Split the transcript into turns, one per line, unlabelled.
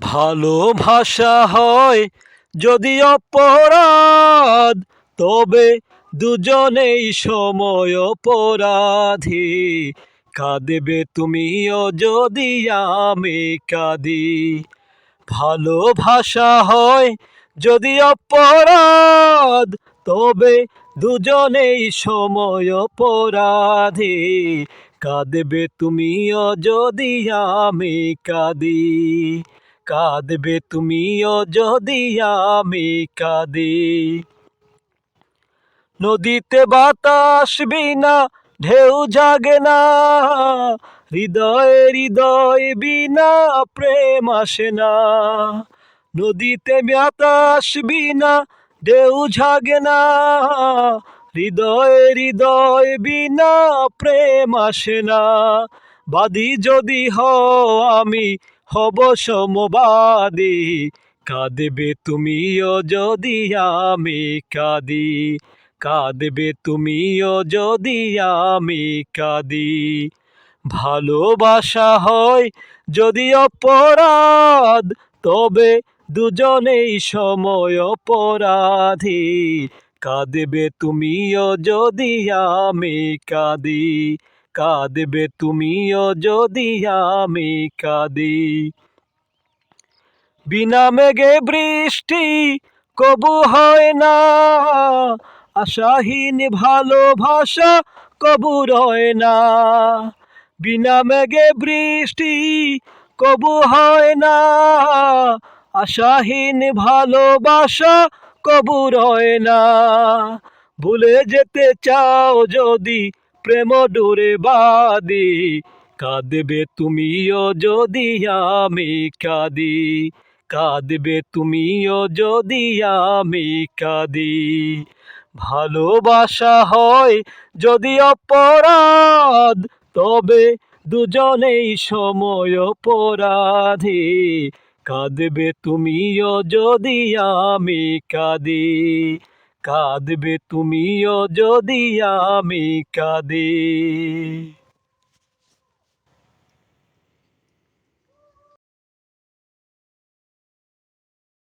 ভালোবাসা হয়, যদি অপরাধ, তবে দুজনেই সময় অপরাধী। কাঁদেবে তুমিও যদি আমি কাঁদি। ভালোবাসা হয়, যদি অপরাধ, তবে দুজনেই সময় অপরাধী। কাঁদবে তুমিও যদি আমি কাঁদি। কাঁদবে তুমিও যদি আমি কাঁদি। নদীতে বাতাস বিনা, ঢেউ জাগে না। হৃদয়ে হৃদয় বিনা, প্রেম আসে না। নদীতে বাতাস বিনা, ঢেউ জাগে না। হৃদয়ে হৃদয় বিনা, প্রেম আসে না। বাদী যদি হও আমি হব সমবাদী। কাঁদবে তুমিও যদি আমি কাঁদি। কাঁদবে তুমিও যদি আমি কাঁদি। ভালোবাসা হয় যদি অপরাধ, তবে দুজনেই সময় অপরাধী। কাঁদবে তুমিও যদি আমি কাঁদি। কাঁদবে তুমিও যদি আমি কাঁদি। বিনা মেঘে বৃষ্টি কবু হয় না, আশাহীন ভালোবাসা কবু রয় না। বিনা মেঘে বৃষ্টি কবু হয় না, আশাহীন ভালোবাসা কবু রয় না। ভুলে যেতে চাও যদি প্রেম ডোরে বাদি কাঁদবে তুমিও যদি আমি কাঁদি, কাঁদবে তুমিও যদি আমি কাঁদি। ভালোবাসা হয় যদি অপরাধ, তবে দুজনেই সময় অপরাধী। কাঁদবে তুমিও যদি আমি কাঁদি। কাঁদবে তুমিও যদি আমি কাঁদি।